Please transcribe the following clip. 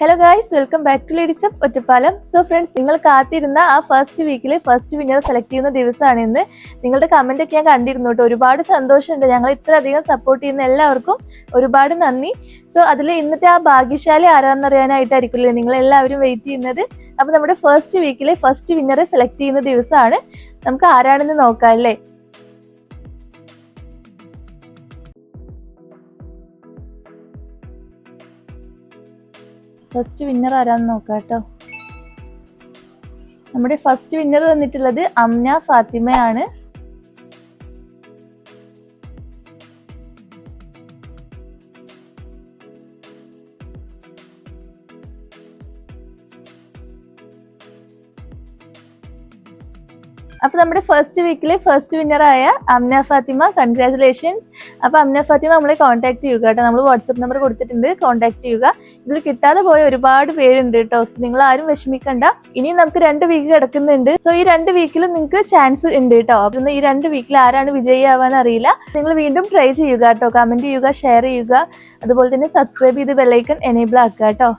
Hello guys welcome back to ladies up Ottapalam so friends നിങ്ങൾ കാത്തിരുന്ന ആ first വീക്കിൽ ഫസ്റ്റ് വിന്നർ സെലക്ട് ചെയ്യുന്ന ദിവസമാണ് ഇന്ന്. നിങ്ങളുടെ കമന്റ് ഒക്കെ ഞാൻ കണ്ടിരുന്നു കേട്ടോ. ഒരുപാട് സന്തോഷമുണ്ട്. ഞങ്ങൾ ഇത്രയധികം സപ്പോർട്ട് ചെയ്യുന്ന എല്ലാവർക്കും ഒരുപാട് നന്ദി. സോ അതിൽ ഇന്നത്തെ ആ ഭാഗ്യശാലി ആരാന്നറിയാനായിട്ടായിരിക്കില്ലേ നിങ്ങൾ എല്ലാവരും വെയിറ്റ് ചെയ്യുന്നത്? അപ്പോൾ നമ്മുടെ ഫസ്റ്റ് വീക്കിലെ ഫസ്റ്റ് വിന്നറെ സെലക്ട് ചെയ്യുന്ന ദിവസമാണ്. നമുക്ക് ആരാണെന്ന് നോക്കാം അല്ലേ? ഫസ്റ്റ് വിന്നർ ആരാന്ന് നോക്കാട്ടോ കേട്ടോ. നമ്മുടെ ഫസ്റ്റ് വിന്നർ വന്നിട്ടുള്ളത് അംന ഫാത്തിമയാണ്. അപ്പൊ നമ്മുടെ ഫസ്റ്റ് വീക്കിലെ ഫസ്റ്റ് വിന്നർ ആയ അംന ഫാത്തിമ കൺഗ്രാചുലേഷൻസ് അപ്പൊ അമ്ന ഫാത്തിമ നമ്മളെ കോൺടാക്ട് ചെയ്യുക കേട്ടോ. നമ്മൾ വാട്സപ്പ് നമ്പർ കൊടുത്തിട്ടുണ്ട്. കോൺടാക്ട് ചെയ്യുക. ഇതിൽ കിട്ടാതെ പോയ ഒരുപാട് പേരുണ്ട് കേട്ടോ. നിങ്ങൾ ആരും വിഷമിക്കണ്ട. ഇനിയും നമുക്ക് രണ്ട് വീക്ക് കിടക്കുന്നുണ്ട്. സോ ഈ രണ്ട് വീക്കിൽ നിങ്ങൾക്ക് ചാൻസ് ഉണ്ട് കേട്ടോ. അപ്പൊ ഈ രണ്ട് വീക്കിൽ ആരാണ് വിജയി ആവാൻ അറിയില്ല. നിങ്ങൾ വീണ്ടും ട്രൈ ചെയ്യുക കേട്ടോ. കമന്റ് ചെയ്യുക ഷെയർ ചെയ്യുക. അതുപോലെ തന്നെ സബ്സ്ക്രൈബ് ചെയ്ത് ബെല്ലൈക്കൺ എനേബിൾ ആക്കുക കേട്ടോ.